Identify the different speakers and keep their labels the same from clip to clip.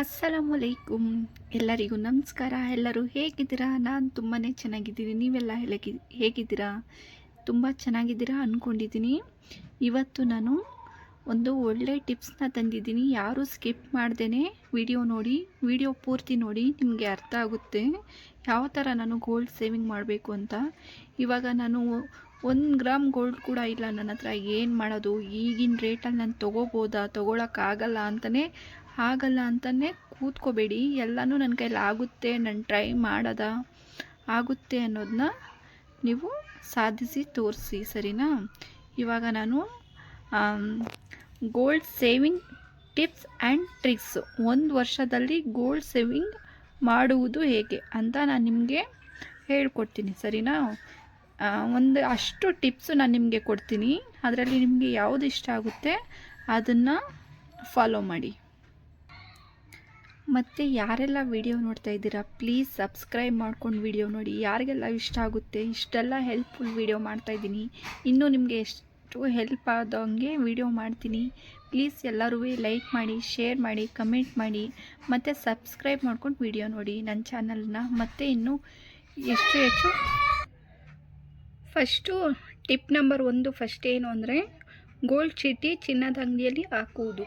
Speaker 1: ಅಸ್ಸಲಾಮಲೈಕುಮ್ ಎಲ್ಲರಿಗೂ ನಮಸ್ಕಾರ. ಎಲ್ಲರೂ ಹೇಗಿದ್ದೀರಾ? ನಾನು ತುಂಬಾ ಚೆನ್ನಾಗಿದ್ದೀನಿ. ನೀವೆಲ್ಲ ಹೇಳಗಿ, ಹೇಗಿದ್ದೀರಾ? ತುಂಬ ಚೆನ್ನಾಗಿದ್ದೀರಾ ಅಂದ್ಕೊಂಡಿದ್ದೀನಿ ಇವತ್ತು ನಾನು ಒಂದು ಒಳ್ಳೆ ಟಿಪ್ಸ್ನ ತಂದಿದ್ದೀನಿ. ಯಾರೂ ಸ್ಕಿಪ್ ಮಾಡ್ದೇ ವಿಡಿಯೋ ನೋಡಿ, ವಿಡಿಯೋ ಪೂರ್ತಿ ನೋಡಿ ನಿಮಗೆ ಅರ್ಥ ಆಗುತ್ತೆ. ಯಾವ ಥರ ನಾನು ಗೋಲ್ಡ್ ಸೇವಿಂಗ್ ಮಾಡಬೇಕು ಅಂತ. ಇವಾಗ ನಾನು ಒಂದು ಗ್ರಾಮ್ ಗೋಲ್ಡ್ ಕೂಡ ಇಲ್ಲ ನನ್ನ ಹತ್ರ. ಏನು ಮಾಡೋದು? ಈಗಿನ ರೇಟಲ್ಲಿ ನಾನು ತೊಗೋಬೋದಾ? ತೊಗೊಳಕ್ಕಾಗಲ್ಲ ಅಂತಲೇ ಆಗಲ್ಲ ಅಂತಲೇ ಕೂತ್ಕೋಬೇಡಿ. ಎಲ್ಲನೂ ನನ್ನ ಕೈಲಿ ಆಗುತ್ತೆ. ನಾನು ಟ್ರೈ ಮಾಡೋದ? ಆಗುತ್ತೆ ಅನ್ನೋದನ್ನ ನೀವು ಸಾಧಿಸಿ, ತೋರಿಸಿ, ಸರಿನಾ? ಇವಾಗ ನಾನು gold saving tips and tricks ಒಂದು ವರ್ಷದಲ್ಲಿ ಗೋಲ್ಡ್ ಸೇವಿಂಗ್ ಮಾಡುವುದು ಹೇಗೆ ಅಂತ ನಾನು ನಿಮಗೆ ಹೇಳ್ಕೊಡ್ತೀನಿ, ಸರಿನಾ? ಒಂದು ಅಷ್ಟು ಟಿಪ್ಸು ನಾನು ನಿಮಗೆ ಕೊಡ್ತೀನಿ. ಅದರಲ್ಲಿ ನಿಮಗೆ ಯಾವುದು ಇಷ್ಟ ಆಗುತ್ತೆ ಅದನ್ನು ಫಾಲೋ ಮಾಡಿ. ಮತ್ತು ಯಾರೆಲ್ಲ ವಿಡಿಯೋ ನೋಡ್ತಾ ಇದ್ದೀರಾ ಪ್ಲೀಸ್ ಸಬ್ಸ್ಕ್ರೈಬ್ ಮಾಡ್ಕೊಂಡು ವಿಡಿಯೋ ನೋಡಿ. ಯಾರಿಗೆಲ್ಲ ಇಷ್ಟ ಆಗುತ್ತೆ, ಇಷ್ಟೆಲ್ಲ ಹೆಲ್ಪ್ಫುಲ್ ವಿಡಿಯೋ ಮಾಡ್ತಾಯಿದ್ದೀನಿ ಇನ್ನೂ ನಿಮಗೆ ಎಷ್ಟು ಹೆಲ್ಪ್ ಆದಂಗೆ ವಿಡಿಯೋ ಮಾಡ್ತೀನಿ. ಪ್ಲೀಸ್ ಎಲ್ಲರೂ ಲೈಕ್ ಮಾಡಿ ಶೇರ್ ಮಾಡಿ ಕಮೆಂಟ್ ಮಾಡಿ. ಮತ್ತು ಸಬ್ಸ್ಕ್ರೈಬ್ ಮಾಡ್ಕೊಂಡು ವಿಡಿಯೋ ನೋಡಿ ನನ್ನ ಚಾನಲ್ನ ಮತ್ತು ಇನ್ನೂ ಎಷ್ಟು ಹೆಚ್ಚು ಫಸ್ಟು ಟಿಪ್ ನಂಬರ್ ಒಂದು ಫಸ್ಟ್ ಏನು ಅಂದರೆ ಗೋಲ್ಡ್ ಚೀಟಿ ಚಿನ್ನದ ಅಂಗಡಿಯಲ್ಲಿ ಹಾಕುವುದು.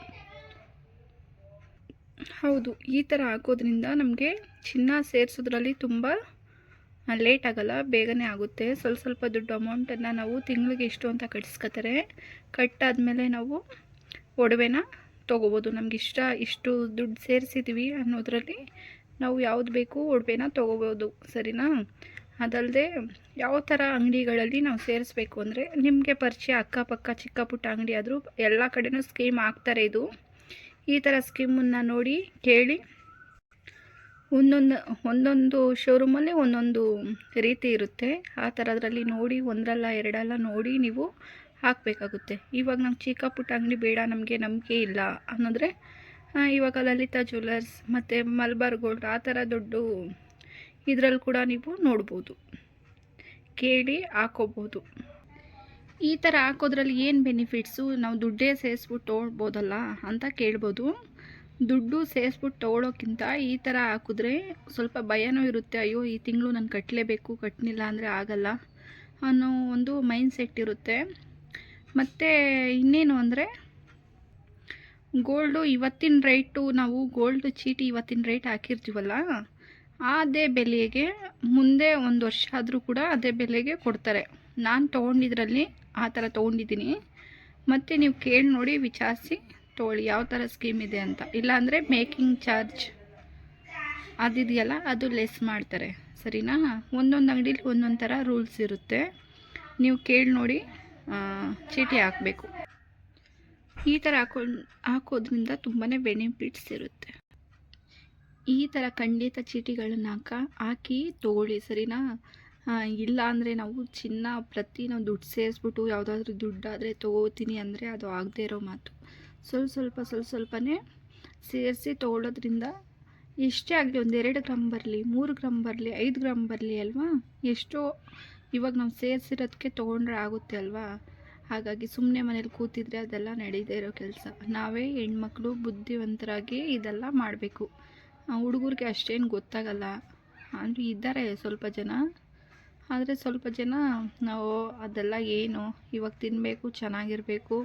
Speaker 1: ಹೌದು, ಈ ಥರ ಹಾಕೋದ್ರಿಂದ ನಮಗೆ ಚಿನ್ನ ಸೇರಿಸೋದ್ರಲ್ಲಿ ತುಂಬ ಲೇಟ್ ಆಗಲ್ಲ, ಬೇಗನೆ ಆಗುತ್ತೆ. ಸ್ವಲ್ಪ ಸ್ವಲ್ಪ ದುಡ್ಡು ಅಮೌಂಟನ್ನು ನಾವು ತಿಂಗಳಿಗೆ ಎಷ್ಟು ಅಂತ ಕಟ್ಸ್ಕೊತಾರೆ. ಕಟ್ಟಾದಮೇಲೆ ನಾವು ಒಡವೆನ ತೊಗೋಬೋದು. ನಮ್ಗೆ ಇಷ್ಟ ಇಷ್ಟು ದುಡ್ಡು ಸೇರಿಸಿದ್ವಿ ಅನ್ನೋದ್ರಲ್ಲಿ ನಾವು ಯಾವ್ದು ಬೇಕು ಒಡವೆನ ತೊಗೋಬೋದು. ಸರಿನಾ? ಅದಲ್ಲದೆ ಯಾವ ಥರ ಅಂಗಡಿಗಳಲ್ಲಿ ನಾವು ಸೇರಿಸ್ಬೇಕು ಅಂದರೆ ನಿಮಗೆ ಪರಿಚಯ ಅಕ್ಕಪಕ್ಕ, ಚಿಕ್ಕ ಪುಟ್ಟ ಅಂಗಡಿ ಆದರೂ ಎಲ್ಲ ಕಡೆನೂ ಸ್ಕೀಮ್ ಹಾಕ್ತಾರೆ ಇದು. ಈ ಥರ ಸ್ಕೀಮನ್ನು ನೋಡಿ ಕೇಳಿ. ಒಂದೊಂದು ಒಂದೊಂದು ಶೋರೂಮಲ್ಲಿ ಒಂದೊಂದು ರೀತಿ ಇರುತ್ತೆ. ಆ ಥರದ್ರಲ್ಲಿ ನೋಡಿ ಒಂದರಲ್ಲ ಎರಡಲ್ಲ ನೋಡಿ ನೀವು ಹಾಕಬೇಕಾಗುತ್ತೆ. ಇವಾಗ ನಮ್ಗೆ ಚಿಕ್ಕ ಪುಟ್ಟ ಅಂಗಡಿ ಬೇಡ, ನಮಗೆ ನಂಬಿಕೆ ಇಲ್ಲ ಅನ್ನೋದ್ರೆ ಇವಾಗ ಲಲಿತಾ ಜ್ಯುವೆಲ್ಲರ್ಸ್ ಮತ್ತು ಮಲ್ಬಾರ್ ಗೋಲ್ಡ್ ಆ ಥರ ದೊಡ್ಡ ಇದರಲ್ಲಿ ಕೂಡ ನೀವು ನೋಡ್ಬೋದು. ಕೇಳಿ ಹಾಕೋಬೋದು. ಈ ಥರ ಹಾಕೋದ್ರಲ್ಲಿ ಏನು ಬೆನಿಫಿಟ್ಸು ನಾವು ದುಡ್ಡೇ ಸೇರಿಸ್ಬಿಟ್ಟು ತೊಗೊಳ್ಬೋದಲ್ಲ ಅಂತ ಕೇಳ್ಬೋದು. ದುಡ್ಡು ಸೇರಿಸ್ಬಿಟ್ಟು ತೊಗೊಳೋಕ್ಕಿಂತ ಈ ಥರ ಹಾಕಿದ್ರೆ ಸ್ವಲ್ಪ ಭಯನೂ ಇರುತ್ತೆ. ಅಯ್ಯೋ, ಈ ತಿಂಗಳು ನಾನು ಕಟ್ಟಲೇಬೇಕು ಕಟ್ಟಲಿಲ್ಲ ಅಂದರೆ ಆಗಲ್ಲ ಅನ್ನೋ ಒಂದು ಮೈಂಡ್ ಸೆಟ್ ಇರುತ್ತೆ. ಮತ್ತು ಇನ್ನೇನು ಅಂದರೆ ಗೋಲ್ಡು ಇವತ್ತಿನ ರೇಟು ನಾವು ಗೋಲ್ಡ್ ಚೀಟಿ ಇವತ್ತಿನ ರೇಟ್ ಹಾಕಿರ್ತೀವಲ್ಲ? ಅದೇ ಬೆಲೆಗೆ ಮುಂದೆ ಒಂದು ವರ್ಷ ಆದರೂ ಕೂಡ ಅದೇ ಬೆಲೆಗೆ ಕೊಡ್ತಾರೆ. ನಾನು ತೊಗೊಂಡಿದ್ರಲ್ಲಿ ಆ ಥರ ತೊಗೊಂಡಿದ್ದೀನಿ. ಮತ್ತು ನೀವು ಕೇಳಿ ನೋಡಿ, ವಿಚಾರಿಸಿ ತೊಗೊಳ್ಳಿ ಯಾವ ಥರ ಸ್ಕೀಮ್ ಇದೆ ಅಂತ. ಇಲ್ಲಾಂದರೆ ಮೇಕಿಂಗ್ ಚಾರ್ಜ್ ಅದಿದೆಯಲ್ಲ, ಅದು ಲೆಸ್ ಮಾಡ್ತಾರೆ. ಸರಿನಾ? ಒಂದೊಂದು ಅಂಗಡೀಲಿ ಒಂದೊಂದು ಥರ ರೂಲ್ಸ್ ಇರುತ್ತೆ. ನೀವು ಕೇಳಿ ನೋಡಿ ಚೀಟಿ ಹಾಕಬೇಕು. ಈ ಥರ ಹಾಕೊಂಡು ಹಾಕೋದ್ರಿಂದ ತುಂಬಾ ಬೆನಿಫಿಟ್ಸ್ ಇರುತ್ತೆ. ಈ ಥರ ಖಂಡಿತ ಚೀಟಿಗಳನ್ನ ಹಾಕ ಹಾಕಿ ತೊಗೊಳ್ಳಿ ಸರಿನಾ? ಇಲ್ಲ ಅಂದರೆ ನಾವು ಚಿನ್ನ ಪ್ರತಿ ನಾವು ದುಡ್ಡು ಸೇರಿಸ್ಬಿಟ್ಟು ಯಾವುದಾದ್ರೂ ದುಡ್ಡಾದರೆ ತೊಗೋತೀನಿ ಅಂದರೆ ಅದು ಆಗದೇ ಇರೋ ಮಾತು. ಸ್ವಲ್ಪ ಸ್ವಲ್ಪ ಸ್ವಲ್ಪ ಸ್ವಲ್ಪನೇ ಸೇರಿಸಿ ತೊಗೊಳೋದ್ರಿಂದ ಎಷ್ಟೇ ಆಗಲಿ ಒಂದು ಎರಡು ಗ್ರಾಮ್ ಬರಲಿ, ಮೂರು ಗ್ರಾಮ್ ಬರಲಿ, ಐದು ಗ್ರಾಮ್ ಬರಲಿ ಅಲ್ವಾ? ಎಷ್ಟೋ ಇವಾಗ ನಾವು ಸೇರಿಸಿರೋದಕ್ಕೆ ತೊಗೊಂಡ್ರೆ ಆಗುತ್ತೆ ಅಲ್ವಾ? ಹಾಗಾಗಿ ಸುಮ್ಮನೆ ಮನೇಲಿ ಕೂತಿದ್ರೆ ಅದೆಲ್ಲ ನಡೀದೇ ಇರೋ ಕೆಲಸ. ನಾವೇ ಹೆಣ್ಮಕ್ಳು ಬುದ್ಧಿವಂತರಾಗಿ ಇದೆಲ್ಲ ಮಾಡಬೇಕು. ಹುಡುಗರಿಗೆ ಅಷ್ಟೇನು ಗೊತ್ತಾಗಲ್ಲ. ಅಂದರೆ ಇದ್ದಾರೆ ಸ್ವಲ್ಪ ಜನ. ಆದರೆ ಸ್ವಲ್ಪ ಜನ, ನಾವು ಅದೆಲ್ಲ ಏನು, ಇವಾಗ ತಿನ್ನಬೇಕು ಚೆನ್ನಾಗಿರಬೇಕು,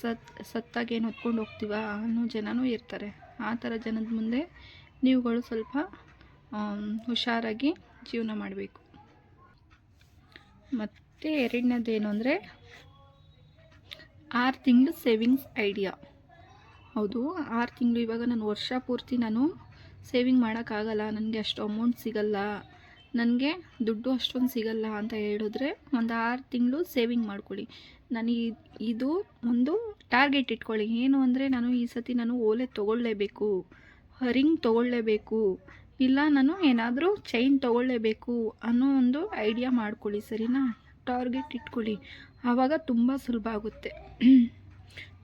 Speaker 1: ಸತ್ ಸತ್ತಾಗೇನು ಹೊತ್ಕೊಂಡು ಹೋಗ್ತೀವ ಅನ್ನೋ ಜನನೂ ಇರ್ತಾರೆ. ಆ ಥರ ಜನದ ಮುಂದೆ ನೀವುಗಳು ಸ್ವಲ್ಪ ಹುಷಾರಾಗಿ ಜೀವನ ಮಾಡಬೇಕು. ಮತ್ತು ಎರಡನೇದೇನು ಅಂದರೆ, ಆರು ತಿಂಗಳು ಸೇವಿಂಗ್ಸ್ ಐಡಿಯಾ. ಹೌದು, ಆರು ತಿಂಗಳು ಇವಾಗ ನಾನು ವರ್ಷ ಪೂರ್ತಿ ನಾನು ಸೇವಿಂಗ್ ಮಾಡೋಕ್ಕಾಗಲ್ಲ, ನನಗೆ ಅಷ್ಟು ಅಮೌಂಟ್ ಸಿಗಲ್ಲ, ನನಗೆ ದುಡ್ಡು ಅಷ್ಟೊಂದು ಸಿಗಲ್ಲ ಅಂತ ಹೇಳಿದ್ರೆ ಒಂದು ಆರು ತಿಂಗಳು ಸೇವಿಂಗ್ ಮಾಡ್ಕೊಳ್ಳಿ ನನಗೆ ಇದು ಒಂದು ಟಾರ್ಗೆಟ್ ಇಟ್ಕೊಳ್ಳಿ. ಏನು ಅಂದರೆ ನಾನು ಈ ಸತಿ ನಾನು ಓಲೆ ತೊಗೊಳ್ಳೇಬೇಕು ರಿಂಗ್ ತೊಗೊಳ್ಳೇಬೇಕು ಇಲ್ಲ ನಾನು ಏನಾದರೂ ಚೈನ್ ತೊಗೊಳ್ಳೇಬೇಕು ಅನ್ನೋ ಒಂದು ಐಡಿಯಾ ಮಾಡ್ಕೊಳ್ಳಿ ಸರಿನಾ? ಟಾರ್ಗೆಟ್ ಇಟ್ಕೊಳ್ಳಿ. ಆವಾಗ ತುಂಬ ಸುಲಭ ಆಗುತ್ತೆ.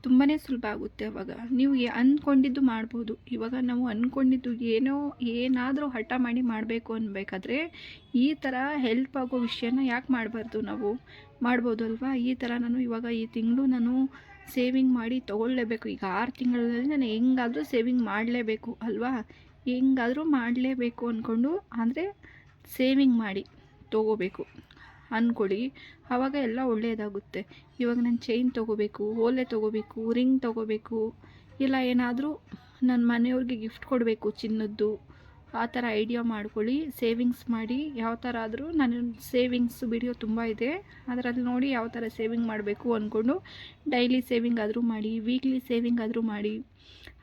Speaker 1: ತುಂಬಾ ಸುಲಭ ಆಗುತ್ತೆ ಅವಾಗ. ನೀವು ಅಂದ್ಕೊಂಡಿದ್ದು ಮಾಡ್ಬೋದು. ಇವಾಗ ನಾವು ಅಂದ್ಕೊಂಡಿದ್ದು ಏನೋ, ಏನಾದರೂ ಹಠ ಮಾಡಿ ಮಾಡಬೇಕು ಅನ್ಬೇಕಾದ್ರೆ ಈ ಥರ ಹೆಲ್ಪ್ ಆಗೋ ವಿಷಯನ ಯಾಕೆ ಮಾಡಬಾರ್ದು ನಾವು? ಮಾಡ್ಬೋದು ಅಲ್ವಾ? ಈ ಥರ ನಾನು ಇವಾಗ ಈ ತಿಂಗಳು ನಾನು ಸೇವಿಂಗ್ ಮಾಡಿ ತೊಗೊಳ್ಳೇಬೇಕು ಈಗ ಆರು ತಿಂಗಳಲ್ಲಿ ನಾನು ಹೆಂಗಾದರೂ ಸೇವಿಂಗ್ ಮಾಡಲೇಬೇಕು ಅಲ್ವಾ? ಹೆಂಗಾದರೂ ಮಾಡಲೇಬೇಕು ಅಂದ್ಕೊಂಡು ಅಂದರೆ ಸೇವಿಂಗ್ ಮಾಡಿ ತೊಗೋಬೇಕು. ಅಂದ್ಕೊಳ್ಳಿ ಆವಾಗ ಎಲ್ಲ ಒಳ್ಳೆಯದಾಗುತ್ತೆ. ಇವಾಗ ನಾನು ಚೈನ್ ತೊಗೋಬೇಕು, ಓಲೆ ತೊಗೋಬೇಕು ರಿಂಗ್ ತೊಗೋಬೇಕು, ಇಲ್ಲ ಏನಾದರೂ ನನ್ನ ಮನೆಯವ್ರಿಗೆ ಗಿಫ್ಟ್ ಕೊಡಬೇಕು ಚಿನ್ನದ್ದು, ಆ ಥರ ಐಡಿಯಾ ಮಾಡ್ಕೊಳ್ಳಿ. ಸೇವಿಂಗ್ಸ್ ಮಾಡಿ, ಯಾವ ಥರ ಆದರೂ ನಾನು ಸೇವಿಂಗ್ಸ್ ವಿಡಿಯೋ ತುಂಬ ಇದೆ. ಅದರಲ್ಲಿ ನೋಡಿ ಯಾವ ಥರ ಸೇವಿಂಗ್ ಮಾಡಬೇಕು ಅಂದ್ಕೊಂಡು ಡೈಲಿ ಸೇವಿಂಗ್ ಆದರೂ ಮಾಡಿ ವೀಕ್ಲಿ ಸೇವಿಂಗ್ ಆದರೂ ಮಾಡಿ,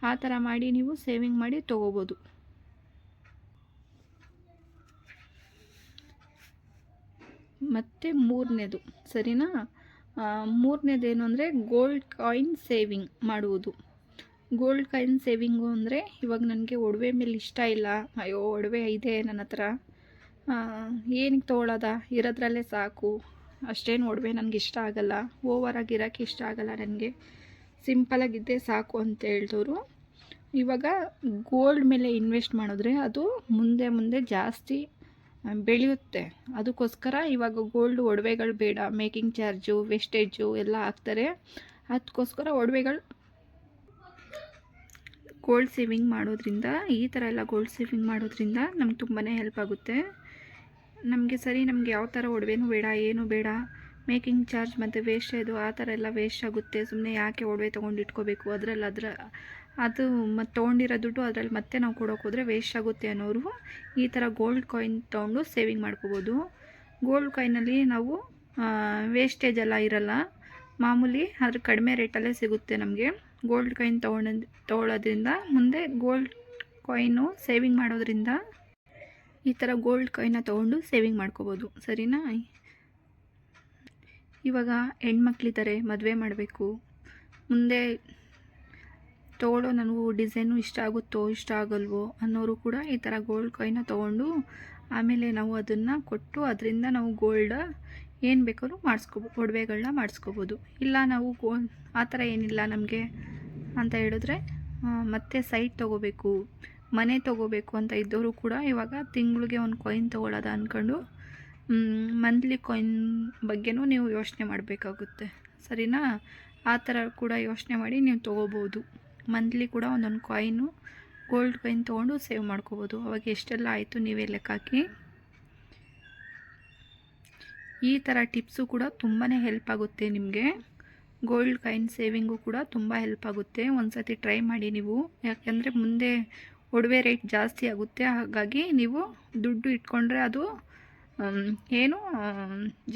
Speaker 1: ಆ ಥರ ಮಾಡಿ ನೀವು ಸೇವಿಂಗ್ ಮಾಡಿ ತೊಗೋಬೋದು. ಮತ್ತು ಮೂರನೇದು. ಸರಿನಾ? ಮೂರನೇದೇನು ಅಂದರೆ ಗೋಲ್ಡ್ ಕಾಯಿನ್ ಸೇವಿಂಗ್ ಮಾಡುವುದು. ಗೋಲ್ಡ್ ಕಾಯಿನ್ ಸೇವಿಂಗು ಅಂದರೆ ಇವಾಗ ನನಗೆ ಒಡವೆ ಮೇಲೆ ಇಷ್ಟ ಇಲ್ಲ. ಅಯ್ಯೋ, ಒಡವೆ ಇದೆ ನನ್ನ ಹತ್ರ. ಏನಕ್ಕೆ ತೊಗೊಳೋದ? ಇರೋದ್ರಲ್ಲೇ ಸಾಕು. ಅಷ್ಟೇನು ಒಡವೆ ನನಗೆ ಇಷ್ಟ ಆಗಲ್ಲ. ಓವರಾಗಿ ಇರೋಕ್ಕೆ ಇಷ್ಟ ಆಗಲ್ಲ ನನಗೆ. ಸಿಂಪಲಾಗಿದ್ದೆ ಸಾಕು ಅಂತ ಹೇಳ್ದವರು ಇವಾಗ ಗೋಲ್ಡ್ ಮೇಲೆ ಇನ್ವೆಸ್ಟ್ ಮಾಡಿದ್ರೆ ಅದು ಮುಂದೆ ಮುಂದೆ ಜಾಸ್ತಿ ಬೆಳೆಯುತ್ತೆ. ಅದಕ್ಕೋಸ್ಕರ ಇವಾಗ ಗೋಲ್ಡ್ ಒಡವೆಗಳು ಬೇಡ ಮೇಕಿಂಗ್ ಚಾರ್ಜು ವೇಸ್ಟೇಜು ಎಲ್ಲ ಹಾಕ್ತಾರೆ. ಅದಕ್ಕೋಸ್ಕರ ಒಡವೆಗಳು ಗೋಲ್ಡ್ ಸೇವಿಂಗ್ ಮಾಡೋದ್ರಿಂದ, ಈ ಥರ ಎಲ್ಲ ಗೋಲ್ಡ್ ಸೇವಿಂಗ್ ಮಾಡೋದ್ರಿಂದ ನಮ್ಗೆ ತುಂಬಾ ಹೆಲ್ಪ್ ಆಗುತ್ತೆ. ನಮಗೆ ಸರಿ, ನಮಗೆ ಯಾವ ಥರ ಒಡವೆನೂ ಬೇಡ, ಏನು ಬೇಡ. ಮೇಕಿಂಗ್ ಚಾರ್ಜ್ ಮತ್ತು ವೇಸ್ಟ್ ಇದು ಆ ಥರ ಎಲ್ಲ ವೇಸ್ಟ್ ಆಗುತ್ತೆ. ಸುಮ್ಮನೆ ಯಾಕೆ ಒಡವೆ ತೊಗೊಂಡು ಇಟ್ಕೋಬೇಕು? ಅದರಲ್ಲಿ ಅದರ ಅದು ಮತ್ತು ತೊಗೊಂಡಿರೋ ದುಡ್ಡು ಅದರಲ್ಲಿ ಮತ್ತೆ ನಾವು ಕೊಡೋಕೆ ಹೋದರೆ ವೇಸ್ಟ್ ಆಗುತ್ತೆ ಅನ್ನೋರು ಈ ಥರ ಗೋಲ್ಡ್ ಕಾಯಿನ್ ತೊಗೊಂಡು ಸೇವಿಂಗ್ ಮಾಡ್ಕೋಬೋದು. ಗೋಲ್ಡ್ ಕಾಯಿನಲ್ಲಿ ನಾವು ವೇಸ್ಟೇಜ್ ಎಲ್ಲ ಇರಲ್ಲ. ಮಾಮೂಲಿ ಅದ್ರ ಕಡಿಮೆ ರೇಟಲ್ಲೇ ಸಿಗುತ್ತೆ ನಮಗೆ. ಗೋಲ್ಡ್ ಕಾಯಿನ್ ತೊಗೊಂಡ ತೊಗೊಳ್ಳೋದ್ರಿಂದ ಮುಂದೆ ಗೋಲ್ಡ್ ಕಾಯಿನು ಸೇವಿಂಗ್ ಮಾಡೋದ್ರಿಂದ ಈ ಥರ ಗೋಲ್ಡ್ ಕಾಯಿನ ತೊಗೊಂಡು ಸೇವಿಂಗ್ ಮಾಡ್ಕೋಬೋದು. ಸರಿನಾ? ಇವಾಗ ಹೆಣ್ಮಕ್ಳಿದ್ದಾರೆ ಮದುವೆ ಮಾಡಬೇಕು. ಮುಂದೆ ತೊಗೊಳ್ಳೋ ನನಗೂ ಡಿಸೈನು ಇಷ್ಟ ಆಗುತ್ತೋ ಇಷ್ಟ ಆಗಲ್ವೋ ಅನ್ನೋರು ಕೂಡ ಈ ಥರ ಗೋಲ್ಡ್ ಕಾಯಿನ ತೊಗೊಂಡು ಆಮೇಲೆ ನಾವು ಅದನ್ನು ಕೊಟ್ಟು ಅದರಿಂದ ನಾವು ಗೋಲ್ಡ ಏನು ಬೇಕಾದ್ರೂ ಮಾಡಿಸ್ಕೋಬೋದು ಒಡವೆಗಳನ್ನ ಮಾಡಿಸ್ಕೋಬೋದು. ಇಲ್ಲ ನಾವು ಗೋ, ಆ ಥರ ಏನಿಲ್ಲ ನಮಗೆ ಅಂತ ಹೇಳಿದ್ರೆ ಮತ್ತೆ ಸೈಟ್ ತೊಗೋಬೇಕು, ಮನೆ ತೊಗೋಬೇಕು ಅಂತ ಇದ್ದವರು ಕೂಡ ಇವಾಗ ತಿಂಗಳಿಗೆ ಒಂದು ಕಾಯಿನ್ ತೊಗೊಳ್ಳೋದ ಅಂದ್ಕೊಂಡು ಮಂತ್ಲಿ ಕಾಯಿನ್ ಬಗ್ಗೆನೂ ನೀವು ಯೋಚನೆ ಮಾಡಬೇಕಾಗುತ್ತೆ. ಸರಿನಾ? ಆ ಥರ ಕೂಡ ಯೋಚನೆ ಮಾಡಿ ನೀವು ತೊಗೋಬೋದು. ಮಂತ್ಲಿ ಕೂಡ ಒಂದೊಂದು ಕಾಯಿನು ಗೋಲ್ಡ್ ಕಾಯಿನ್ ತೊಗೊಂಡು ಸೇವ್ ಮಾಡ್ಕೋಬೋದು. ಅವಾಗ ಎಷ್ಟೆಲ್ಲ ಆಯಿತು ನೀವೇ ಲೆಕ್ಕ ಹಾಕಿ. ಈ ಥರ ಟಿಪ್ಸು ಕೂಡ ತುಂಬಾ ಹೆಲ್ಪ್ ಆಗುತ್ತೆ ನಿಮಗೆ. ಗೋಲ್ಡ್ ಕಾಯಿನ್ ಸೇವಿಂಗು ಕೂಡ ತುಂಬ ಹೆಲ್ಪ್ ಆಗುತ್ತೆ. ಒಂದು ಸತಿ ಟ್ರೈ ಮಾಡಿ ನೀವು. ಯಾಕೆಂದರೆ ಮುಂದೆ ಒಡವೆ ರೇಟ್ ಜಾಸ್ತಿ ಆಗುತ್ತೆ. ಹಾಗಾಗಿ ನೀವು ದುಡ್ಡು ಇಟ್ಕೊಂಡ್ರೆ ಅದು ಏನು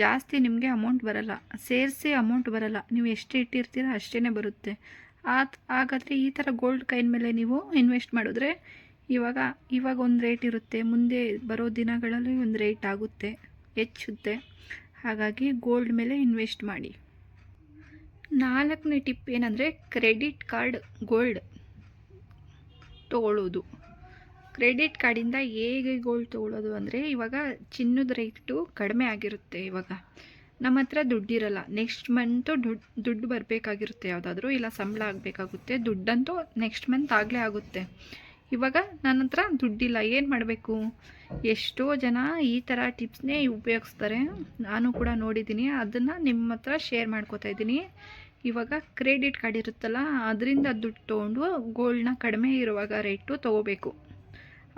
Speaker 1: ಜಾಸ್ತಿ ನಿಮಗೆ ಅಮೌಂಟ್ ಬರಲ್ಲ. ಸೇರಿಸಿ ಅಮೌಂಟ್ ಬರಲ್ಲ. ನೀವು ಎಷ್ಟು ಇಟ್ಟಿರ್ತೀರ ಅಷ್ಟೇ ಬರುತ್ತೆ. ಆತ್ ಹಾಗಾದರೆ ಈ ಥರ ಗೋಲ್ಡ್ ಕೈನ್ ಮೇಲೆ ನೀವು ಇನ್ವೆಸ್ಟ್ ಮಾಡಿದ್ರೆ ಇವಾಗ ಇವಾಗ ಒಂದು ರೇಟ್ ಇರುತ್ತೆ. ಮುಂದೆ ಬರೋ ದಿನಗಳಲ್ಲಿ ಒಂದು ರೇಟ್ ಆಗುತ್ತೆ. ಹೆಚ್ಚುತ್ತೆ. ಹಾಗಾಗಿ ಗೋಲ್ಡ್ ಮೇಲೆ ಇನ್ವೆಸ್ಟ್ ಮಾಡಿ. ನಾಲ್ಕನೇ ಟಿಪ್ ಏನಂದರೆ ಕ್ರೆಡಿಟ್ ಕಾರ್ಡ್ ಗೋಲ್ಡ್ ತಗೊಳ್ಳೋದು ಕ್ರೆಡಿಟ್ ಕಾರ್ಡಿಂದ ಹೇಗೆ ಗೋಲ್ಡ್ ತೊಗೊಳ್ಳೋದು ಅಂದರೆ ಇವಾಗ ಚಿನ್ನದ ರೇಟು ಕಡಿಮೆ ಆಗಿರುತ್ತೆ ಇವಾಗ. ನಮ್ಮ ಹತ್ರ ದುಡ್ಡಿರಲ್ಲ. ನೆಕ್ಸ್ಟ್ ಮಂತು ದುಡ್ಡು ದುಡ್ಡು ಬರಬೇಕಾಗಿರುತ್ತೆ ಯಾವುದಾದ್ರೂ, ಇಲ್ಲ ಸಂಬಳ ಆಗಬೇಕಾಗುತ್ತೆ. ದುಡ್ಡಂತೂ ನೆಕ್ಸ್ಟ್ ಮಂತ್ ಆಗಲೇ ಆಗುತ್ತೆ. ಇವಾಗ ನನ್ನ ಹತ್ರ ದುಡ್ಡಿಲ್ಲ. ಏನು ಮಾಡಬೇಕು? ಎಷ್ಟೋ ಜನ ಈ ಥರ ಟಿಪ್ಸ್ನೇ ಉಪಯೋಗಿಸ್ತಾರೆ. ನಾನು ಕೂಡ ನೋಡಿದ್ದೀನಿ. ಅದನ್ನು ನಿಮ್ಮ ಹತ್ರ ಶೇರ್ ಮಾಡ್ಕೋತಾ ಇದ್ದೀನಿ. ಇವಾಗ ಕ್ರೆಡಿಟ್ ಕಾರ್ಡ್ ಇರುತ್ತಲ್ಲ, ಅದರಿಂದ ದುಡ್ಡು ತೊಗೊಂಡು ಗೋಲ್ಡ್ನ ಕಡಿಮೆ ಇರುವಾಗ ರೇಟು ತೊಗೋಬೇಕು.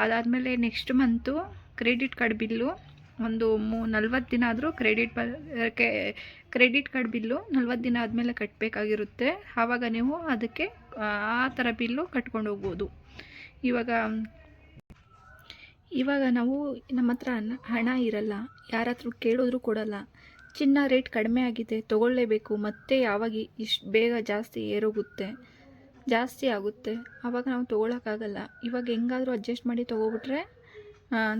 Speaker 1: ಅದಾದಮೇಲೆ next month credit card bill ಒಂದು ಮೂ, ನಲ್ವತ್ತು ದಿನ ಆದರೂ ಕ್ರೆಡಿಟ್ ಕ್ರೆಡಿಟ್ ಕಾರ್ಡ್ ಬಿಲ್ಲು ನಲ್ವತ್ತು ದಿನ ಆದಮೇಲೆ ಕಟ್ಟಬೇಕಾಗಿರುತ್ತೆ ಆವಾಗ ನೀವು ಅದಕ್ಕೆ, ಆ ಥರ ಬಿಲ್ಲು ಕಟ್ಕೊಂಡು ಹೋಗ್ಬೋದು. ಇವಾಗ ಇವಾಗ ನಾವು ನಮ್ಮ ಹತ್ರ ಹಣ ಇರಲ್ಲ. ಯಾರ ಹತ್ರ ಕೇಳಿದ್ರು ಕೊಡಲ್ಲ. ಚಿನ್ನ ರೇಟ್ ಕಡಿಮೆ ಆಗಿದೆ, ತೊಗೊಳ್ಳೇಬೇಕು. ಮತ್ತೆ ಯಾವಾಗ ಇಷ್ಟು ಬೇಗ ಜಾಸ್ತಿ ಏರೋಗುತ್ತೆ, ಜಾಸ್ತಿ ಆಗುತ್ತೆ. ಆವಾಗ ನಾವು ತೊಗೊಳಕ್ಕಾಗಲ್ಲ. ಇವಾಗ ಹೆಂಗಾದರೂ ಅಡ್ಜಸ್ಟ್ ಮಾಡಿ ತೊಗೊಬಿಟ್ರೆ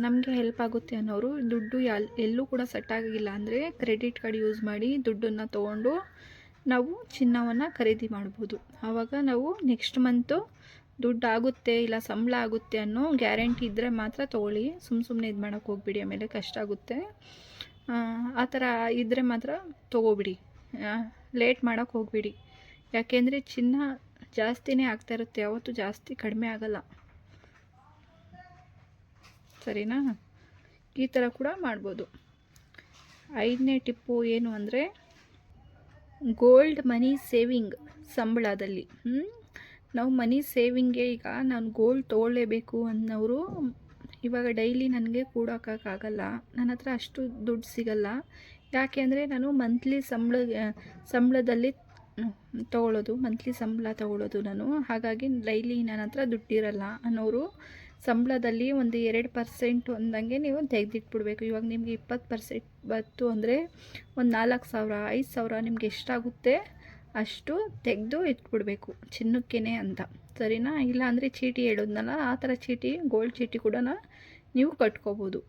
Speaker 1: ನಮಗೆ ಹೆಲ್ಪ್ ಆಗುತ್ತೆ ಅನ್ನೋರು. ದುಡ್ಡು ಎಲ್ ಎಲ್ಲೂ ಕೂಡ ಸೆಟ್ ಆಗಿಲ್ಲ ಅಂದರೆ ಕ್ರೆಡಿಟ್ ಕಾರ್ಡ್ ಯೂಸ್ ಮಾಡಿ ದುಡ್ಡನ್ನು ತೊಗೊಂಡು ನಾವು ಚಿನ್ನವನ್ನು ಖರೀದಿ ಮಾಡ್ಬೋದು. ಆವಾಗ ನಾವು ನೆಕ್ಸ್ಟ್ ಮಂತು ದುಡ್ಡು ಆಗುತ್ತೆ ಇಲ್ಲ ಸಂಬಳ ಆಗುತ್ತೆ ಅನ್ನೋ ಗ್ಯಾರಂಟಿ ಇದ್ದರೆ ಮಾತ್ರ ತೊಗೊಳ್ಳಿ. ಸುಮ್ಮ ಸುಮ್ಮನೆ ಇದು ಮಾಡೋಕ್ಕೆ ಹೋಗ್ಬಿಡಿ, ಆಮೇಲೆ ಕಷ್ಟ ಆಗುತ್ತೆ. ಆ ಥರ ಇದ್ದರೆ ಮಾತ್ರ ತೊಗೋಬಿಡಿ ಲೇಟ್ ಮಾಡೋಕ್ಕೆ ಹೋಗಬೇಡಿ. ಯಾಕೆಂದರೆ ಚಿನ್ನ ಜಾಸ್ತಿನೇ ಆಗ್ತಾ ಇರುತ್ತೆ, ಯಾವತ್ತೂ ಜಾಸ್ತಿ ಕಡಿಮೆ ಆಗಲ್ಲ. ಸರಿನಾ? ಈ ಥರ ಕೂಡ ಮಾಡ್ಬೋದು. ಐದನೇ ಟಿಪ್ಪು ಏನು ಅಂದರೆ, ಗೋಲ್ಡ್ ಮನಿ ಸೇವಿಂಗ್ ಸಂಬಳದಲ್ಲಿ? ನಾವು ಮನಿ ಸೇವಿಂಗ್ಗೆ ಈಗ ನಾನು ಗೋಲ್ಡ್ ತೊಗೊಳ್ಳೇಬೇಕು ಅನ್ನೋರು ಇವಾಗ ಡೈಲಿ ನನಗೆ ಕೂಡೋಕ್ಕಾಗಲ್ಲ ನನ್ನ ಹತ್ರ ಅಷ್ಟು ದುಡ್ಡು ಸಿಗಲ್ಲ. ಯಾಕೆ ಅಂದರೆ ನಾನು ಮಂತ್ಲಿ ಸಂಬಳ, ಸಂಬಳದಲ್ಲಿ ತಗೊಳ್ಳೋದು ಮಂತ್ಲಿ ಸಂಬಳ ತಗೊಳ್ಳೋದು ನಾನು. ಹಾಗಾಗಿ ಡೈಲಿ ನನ್ನ ಹತ್ರ ದುಡ್ಡಿರಲ್ಲ ಅನ್ನೋರು ಸಂಬಳದಲ್ಲಿ ಒಂದು ಎರಡು ಪರ್ಸೆಂಟ್ ಅಂದಂಗೆ ನೀವು ತೆಗೆದಿಟ್ಬಿಡ್ಬೇಕು. ಇವಾಗ ನಿಮಗೆ ಇಪ್ಪತ್ತು ಪರ್ಸೆಂಟ್ ಬಂತು ಅಂದರೆ ಒಂದು ನಾಲ್ಕು ಸಾವಿರ, ಐದು ಸಾವಿರ ನಿಮ್ಗೆ ಎಷ್ಟಾಗುತ್ತೆ ಅಷ್ಟು ತೆಗೆದು ಇಟ್ಬಿಡ್ಬೇಕು ಚಿನ್ನಕ್ಕೇನೆ ಅಂತ. ಸರಿನಾ? ಇಲ್ಲ ಅಂದರೆ ಚೀಟಿ ಹೇಳೋದ್ನಲ್ಲ, ಆ ಥರ ಚೀಟಿ ಗೋಲ್ಡ್ ಚೀಟಿ ಕೂಡ ನೀವು ಕಟ್ಕೋಬೋದು.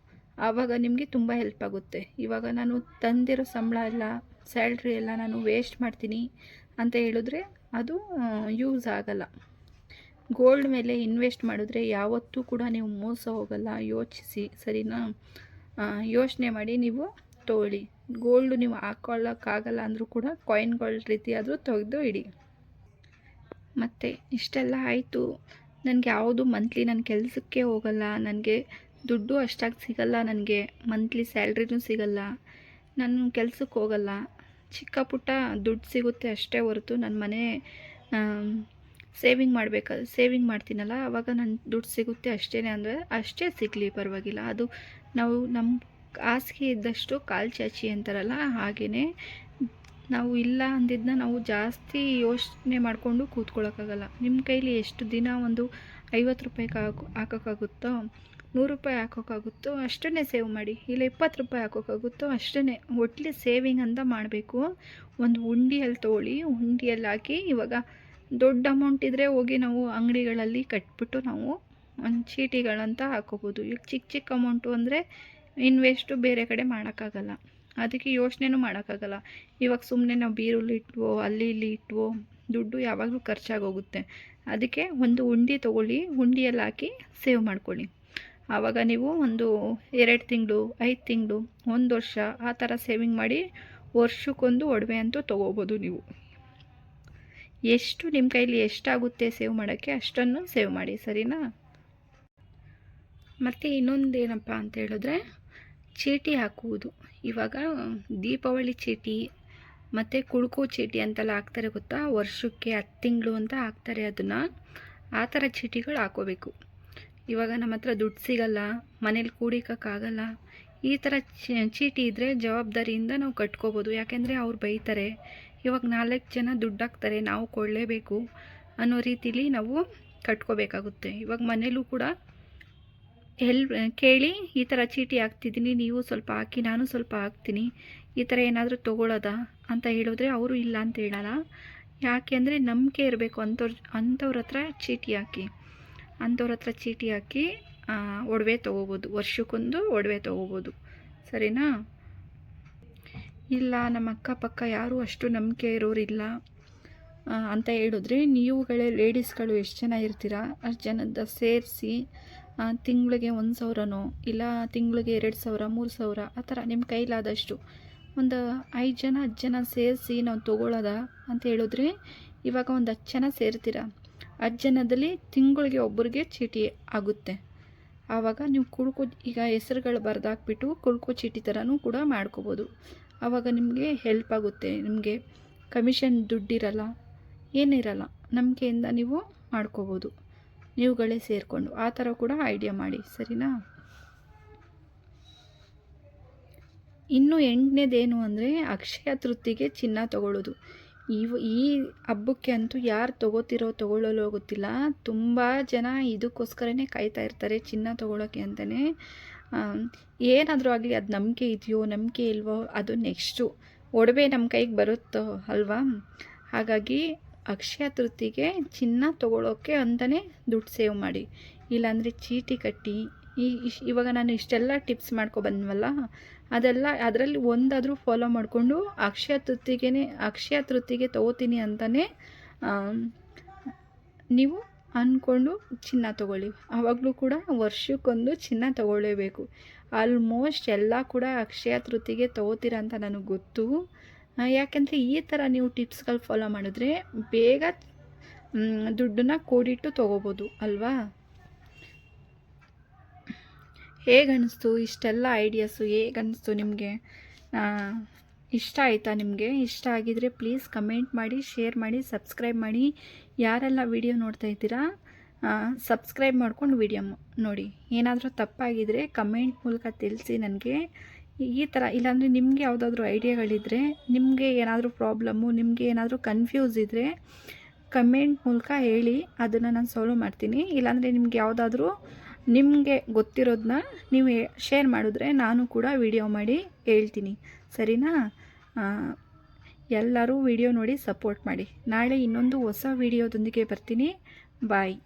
Speaker 1: ಆವಾಗ ನಿಮಗೆ ತುಂಬ ಹೆಲ್ಪ್ ಆಗುತ್ತೆ. ಇವಾಗ ನಾನು ತಂದಿರೋ ಸಂಬಳ ಎಲ್ಲ ಸ್ಯಾಲ್ರಿ ಎಲ್ಲ ನಾನು ವೇಸ್ಟ್ ಮಾಡ್ತೀನಿ ಅಂತ ಹೇಳಿದ್ರೆ ಅದು ಯೂಸ್ ಆಗಲ್ಲ. ಗೋಲ್ಡ್ ಮೇಲೆ ಇನ್ವೆಸ್ಟ್ ಮಾಡಿದ್ರೆ ಯಾವತ್ತೂ ಕೂಡ ನೀವು ಮೋಸ ಹೋಗಲ್ಲ. ಯೋಚಿಸಿ, ಸರಿನಾ? ಯೋಚನೆ ಮಾಡಿ ನೀವು ತೊಗೊಳ್ಳಿ. ಗೋಲ್ಡ್ ನೀವು ಹಾಕ್ಕೊಳ್ಳೋಕ್ಕಾಗಲ್ಲ ಅಂದರೂ ಕೂಡ ಕಾಯಿನ್ಗಳ ರೀತಿ ಆದರೂ ತೆಗೆದು ಇಡಿ. ಮತ್ತು, ಇಷ್ಟೆಲ್ಲ ಆಯಿತು. ನನಗೆ ಯಾವುದು ಮಂತ್ಲಿ ನನ್ನ ಕೆಲಸಕ್ಕೆ ಹೋಗಲ್ಲ. ನನಗೆ ದುಡ್ಡು ಅಷ್ಟಾಗಿ ಸಿಗಲ್ಲ ನನಗೆ. ಮಂತ್ಲಿ ಸ್ಯಾಲ್ರಿನೂ ಸಿಗಲ್ಲ. ನಾನು ಕೆಲಸಕ್ಕೆ ಹೋಗಲ್ಲ. ಚಿಕ್ಕ ಪುಟ್ಟ ದುಡ್ಡು ಸಿಗುತ್ತೆ ಅಷ್ಟೇ ಹೊರತು ನನ್ನ ಮನೆ ಸೇವಿಂಗ್ ಮಾಡಬೇಕಲ್ಲ ಸೇವಿಂಗ್ ಮಾಡ್ತೀನಲ್ಲ ಆವಾಗ ನನ್ನ ದುಡ್ಡು ಸಿಗುತ್ತೆ ಅಷ್ಟೇ ಅಂದರೆ ಅಷ್ಟೇ ಸಿಗಲಿ ಪರವಾಗಿಲ್ಲ. ಅದು ನಾವು ನಮ್ಮ ಹಾಸಿಗೆ ಇದ್ದಷ್ಟು ಕಾಲು ಚಾಚಿ ಅಂತಾರಲ್ಲ ಹಾಗೆಯೇ ನಾವು ಇಲ್ಲ ಅಂದಿದ್ದನ್ನ ನಾವು ಜಾಸ್ತಿ ಯೋಚನೆ ಮಾಡಿಕೊಂಡು ಕೂತ್ಕೊಳ್ಳೋಕ್ಕಾಗಲ್ಲ ನಿಮ್ಮ ಕೈಲಿ ಎಷ್ಟು ದಿನ ಒಂದು ಐವತ್ತು ರೂಪಾಯಿ ಹಾಕೋ ಹಾಕೋಕ್ಕಾಗುತ್ತೋ, ನೂರು ರೂಪಾಯಿ ಹಾಕೋಕ್ಕಾಗುತ್ತೋ ಅಷ್ಟನ್ನೇ ಸೇವ್ ಮಾಡಿ. ಇಲ್ಲ ಇಪ್ಪತ್ತು ರೂಪಾಯಿ ಹಾಕೋಕ್ಕಾಗುತ್ತೋ ಅಷ್ಟೇ ಒಟ್ಲಿ ಸೇವಿಂಗ್ ಅಂತ ಮಾಡಬೇಕು. ಒಂದು ಉಂಡಿಯಲ್ಲಿ ತೊಗೊಳ್ಳಿ ಉಂಡಿಯಲ್ಲಿ ಹಾಕಿ ಇವಾಗ ದೊಡ್ಡ ಅಮೌಂಟ್ ಇದ್ದರೆ ಹೋಗಿ ನಾವು ಅಂಗಡಿಗಳಲ್ಲಿ ಕಟ್ಬಿಟ್ಟು ನಾವು ಒಂದು ಚೀಟಿಗಳಂತ ಹಾಕೋಬೋದು. ಈಗ ಚಿಕ್ಕ ಚಿಕ್ಕ ಅಮೌಂಟು ಅಂದರೆ ಇನ್ವೆಸ್ಟು ಬೇರೆ ಕಡೆ ಮಾಡೋಕ್ಕಾಗಲ್ಲ. ಅದಕ್ಕೆ ಯೋಚನೆನೂ ಮಾಡೋಕ್ಕಾಗಲ್ಲ. ಇವಾಗ ಸುಮ್ಮನೆ ನಾವು ಬೀರುಲ್ಲಿ ಇಟ್ವೋ, ಅಲ್ಲಿ ಇಲ್ಲಿ ಇಟ್ವೋ, ದುಡ್ಡು ಯಾವಾಗಲೂ ಖರ್ಚಾಗೋಗುತ್ತೆ. ಅದಕ್ಕೆ ಒಂದು ಉಂಡಿ ತೊಗೊಳ್ಳಿ, ಉಂಡಿಯಲ್ಲಿ ಹಾಕಿ ಸೇವ್ ಮಾಡ್ಕೊಳ್ಳಿ. ಆವಾಗ ನೀವು ಒಂದು ಎರಡು ತಿಂಗಳು, ಐದು ತಿಂಗಳು, ಒಂದು ವರ್ಷ ಆ ಥರ ಸೇವಿಂಗ್ ಮಾಡಿ ವರ್ಷಕ್ಕೊಂದು ಒಡವೆ ಅಂತೂ ತೊಗೋಬೋದು ನೀವು. ಎಷ್ಟು ನಿಮ್ಮ ಕೈಲಿ ಎಷ್ಟಾಗುತ್ತೆ ಸೇವ್ ಮಾಡೋಕ್ಕೆ ಅಷ್ಟನ್ನು ಸೇವ್ ಮಾಡಿ, ಸರಿನಾ? ಮತ್ತು ಇನ್ನೊಂದು ಏನಪ್ಪ ಅಂತ ಹೇಳಿದ್ರೆ, ಚೀಟಿ ಹಾಕುವುದು. ಇವಾಗ ದೀಪಾವಳಿ ಚೀಟಿ ಮತ್ತು ಕುಳ್ಕೋ ಚೀಟಿ ಅಂತೆಲ್ಲ ಹಾಕ್ತಾರೆ ಗೊತ್ತಾ? ವರ್ಷಕ್ಕೆ ಹತ್ತು ತಿಂಗಳು ಅಂತ ಹಾಕ್ತಾರೆ ಅದನ್ನು. ಆ ಥರ ಚೀಟಿಗಳು ಹಾಕೋಬೇಕು. ಇವಾಗ ನಮ್ಮ ಹತ್ರ ದುಡ್ಡು ಸಿಗಲ್ಲ, ಮನೇಲಿ ಕೂಡಿಕೋಕ್ಕಾಗಲ್ಲ ಈ ಥರ ಚೀಟಿ ಇದ್ದರೆ ಜವಾಬ್ದಾರಿಯಿಂದ ನಾವು ಕಟ್ಕೋಬೋದು. ಯಾಕೆಂದರೆ ಅವ್ರು ಬೈತಾರೆ. ಇವಾಗ ನಾಲ್ಕು ಜನ ದುಡ್ಡು ಹಾಕ್ತಾರೆ ನಾವು ಕೊಡಲೇಬೇಕು ಅನ್ನೋ ರೀತಿಲಿ ನಾವು ಕಟ್ಕೋಬೇಕಾಗುತ್ತೆ. ಇವಾಗ ಮನೇಲೂ ಕೂಡ ಎಲ್, ಕೇಳಿ, ಈ ಥರ ಚೀಟಿ ಹಾಕ್ತಿದ್ದೀನಿ, ನೀವು ಸ್ವಲ್ಪ ಹಾಕಿ, ನಾನು ಸ್ವಲ್ಪ ಹಾಕ್ತೀನಿ, ಈ ಥರ ಏನಾದರೂ ತೊಗೊಳೋದ ಅಂತ ಹೇಳಿದ್ರೆ ಅವರು ಇಲ್ಲ ಅಂತ ಹೇಳಲ್ಲ. ಯಾಕೆ ಅಂದರೆ ನಂಬಿಕೆ ಇರಬೇಕು ಅಂಥವ್ರ ಅಂಥವ್ರ ಹತ್ರ ಚೀಟಿ ಹಾಕಿ ಅಂಥವ್ರ ಹತ್ರ ಚೀಟಿ ಹಾಕಿ ಒಡವೆ ತೊಗೋಬೋದು. ವರ್ಷಕ್ಕೊಂದು ಒಡವೆ ತೊಗೋಬೋದು. ಸರಿನಾ? ಇಲ್ಲ, ನಮ್ಮ ಅಕ್ಕಪಕ್ಕ ಯಾರೂ ಅಷ್ಟು ನಂಬಿಕೆ ಇರೋರಿಲ್ಲ. ಅಂತ ಹೇಳಿದ್ರೆ ನೀವುಗಳೇ ಲೇಡೀಸ್ಗಳು ಎಷ್ಟು ಜನ ಇರ್ತೀರಾ? ಅಷ್ಟು ಜನದ ಸೇರಿಸಿ ತಿಂಗಳಿಗೆ ಒಂದು ಸಾವಿರನೋ? ಇಲ್ಲ, ತಿಂಗಳಿಗೆ ಎರಡು ಸಾವಿರ, ಮೂರು ಸಾವಿರ? ಆ ಥರ ನಿಮ್ಮ ಕೈಲಾದಷ್ಟು. ಒಂದು ಐದು ಜನ, ಹತ್ತು ಜನ ಸೇರಿಸಿ ನಾವು ತೊಗೊಳ್ಳೋದ ಅಂತ ಹೇಳಿದ್ರೆ ಇವಾಗ ಒಂದು ಹತ್ತು ಜನ ಸೇರ್ತೀರ? ಹತ್ತು ಜನದಲ್ಲಿ ತಿಂಗಳಿಗೆ ಒಬ್ಬರಿಗೆ ಚೀಟಿ ಆಗುತ್ತೆ. ಆವಾಗ ನೀವು ಕುಳ್ಕು ಈಗ ಹೆಸರುಗಳು ಬರೆದಾಕ್ಬಿಟ್ಟು ಕುಳ್ಕು ಚೀಟಿ ಥರನೂ ಕೂಡ ಮಾಡ್ಕೋಬೋದು. ಆವಾಗ ನಿಮಗೆ ಹೆಲ್ಪ್ ಆಗುತ್ತೆ. ನಿಮಗೆ ಕಮಿಷನ್ ದುಡ್ಡಿರಲ್ಲ, ಏನಿರಲ್ಲ, ನಂಬಿಕೆಯಿಂದ ನೀವು ಮಾಡ್ಕೋಬೋದು. ನೀವುಗಳೇ ಸೇರಿಕೊಂಡು ಆ ಥರ ಕೂಡ ಐಡಿಯಾ ಮಾಡಿ, ಸರಿನಾ? ಇನ್ನು ಎಂಟನೇದೇನು ಅಂದರೆ ಅಕ್ಷಯ ತೃಪ್ತಿಗೆ ಚಿನ್ನ ತಗೊಳ್ಳೋದು. ಇವು ಈ ಹಬ್ಬಕ್ಕೆ ಅಂತೂ ಯಾರು ತೊಗೋತಿರೋ ತೊಗೊಳ್ಳಲು ಗೊತ್ತಿಲ್ಲ. ತುಂಬ ಜನ ಇದಕ್ಕೋಸ್ಕರನೇ ಕಾಯ್ತಾ ಇರ್ತಾರೆ ಚಿನ್ನ ತೊಗೊಳೋಕ್ಕೆ ಅಂತಲೇ ಏನಾದರೂ ಆಗಲಿ ಅದು ನಂಬಿಕೆ ಇದೆಯೋ, ನಂಬಿಕೆ ಇಲ್ವೋ ಅದು ನೆಕ್ಸ್ಟು ಒಡವೆ ನಮ್ಮ ಕೈಗೆ ಬರುತ್ತೋ ಅಲ್ವಾ? ಹಾಗಾಗಿ ಅಕ್ಷಯ ತೃಪ್ತಿಗೆ ಚಿನ್ನ ತೊಗೊಳೋಕ್ಕೆ ಅಂತಲೇ ದುಡ್ಡು ಸೇವ್ ಮಾಡಿ. ಇಲ್ಲಾಂದರೆ ಚೀಟಿ ಕಟ್ಟಿ, ಈ ಇವಾಗ ನಾನು ಇಷ್ಟೆಲ್ಲ ಟಿಪ್ಸ್ ಮಾಡ್ಕೊಬಂದ್ವಲ್ಲ ಅದೆಲ್ಲ ಅದರಲ್ಲಿ ಒಂದಾದರೂ ಫಾಲೋ ಮಾಡಿಕೊಂಡು ಅಕ್ಷಯ ತೃತಿಗೆ ಅಕ್ಷಯ ತೃತಿಗೆ ತಗೋತೀನಿ ಅಂತಲೇ ನೀವು ಅಂದ್ಕೊಂಡು ಚಿನ್ನ ತಗೊಳ್ಳಿ. ಆವಾಗಲೂ ಕೂಡ ವರ್ಷಕ್ಕೊಂದು ಚಿನ್ನ ತಗೊಳ್ಳೇಬೇಕು. ಆಲ್ಮೋಸ್ಟ್ ಎಲ್ಲ ಕೂಡ ಅಕ್ಷಯ ತೃತಿಗೆ ತೊಗೋತೀರ ಅಂತ ನನಗೆ ಗೊತ್ತು. ಯಾಕೆಂದರೆ ಈ ಥರ ನೀವು ಟಿಪ್ಸ್ಗಳು ಫಾಲೋ ಮಾಡಿದ್ರೆ ಬೇಗ ದುಡ್ಡನ್ನ ಕೂಡಿಟ್ಟು ತೊಗೋಬೋದು, ಅಲ್ವಾ? ಹೇಗೆ ಅನ್ನಿಸ್ತು ಇಷ್ಟೆಲ್ಲ ಐಡಿಯಾಸು ಹೇಗೆ ಅನ್ನಿಸ್ತು ನಿಮಗೆ ಇಷ್ಟ ಆಯಿತಾ ನಿಮಗೆ? ಇಷ್ಟ ಆಗಿದರೆ ಪ್ಲೀಸ್ ಕಮೆಂಟ್ ಮಾಡಿ ಶೇರ್ ಮಾಡಿ ಸಬ್ಸ್ಕ್ರೈಬ್ ಮಾಡಿ. ಯಾರೆಲ್ಲ ವಿಡಿಯೋ ನೋಡ್ತಾ ಇದ್ದೀರಾ ಸಬ್ಸ್ಕ್ರೈಬ್ ಮಾಡ್ಕೊಂಡು ವಿಡಿಯೋ ನೋಡಿ. ಏನಾದರೂ ತಪ್ಪಾಗಿದ್ದರೆ ಕಮೆಂಟ್ ಮೂಲಕ ತಿಳಿಸಿ ನನಗೆ. ಈ ಥರ ಇಲ್ಲಾಂದರೆ ನಿಮಗೆ ಯಾವುದಾದ್ರೂ ಐಡಿಯಾಗಳಿದ್ದರೆ ನಿಮಗೆ ಏನಾದರೂ ಪ್ರಾಬ್ಲಮ್ಮು ನಿಮಗೆ ಏನಾದರೂ ಕನ್ಫ್ಯೂಸ್ ಇದ್ದರೆ ಕಮೆಂಟ್ ಮೂಲಕ ಹೇಳಿ. ಅದನ್ನು ನಾನು ಸಾಲ್ವ್ ಮಾಡ್ತೀನಿ. ಇಲ್ಲಾಂದರೆ ನಿಮ್ಗೆ ಯಾವುದಾದ್ರೂ ನಿಮಗೆ ಗೊತ್ತಿರೋದನ್ನ ನೀವು ಶೇರ್ ಮಾಡಿದ್ರೆ ನಾನು ಕೂಡ ವಿಡಿಯೋ ಮಾಡಿ ಹೇಳ್ತೀನಿ. ಸರಿನಾ? ಎಲ್ಲರೂ ವಿಡಿಯೋ ನೋಡಿ ಸಪೋರ್ಟ್ ಮಾಡಿ. ನಾಳೆ ಇನ್ನೊಂದು ಹೊಸ ವಿಡಿಯೋದೊಂದಿಗೆ ಬರ್ತೀನಿ. ಬಾಯ್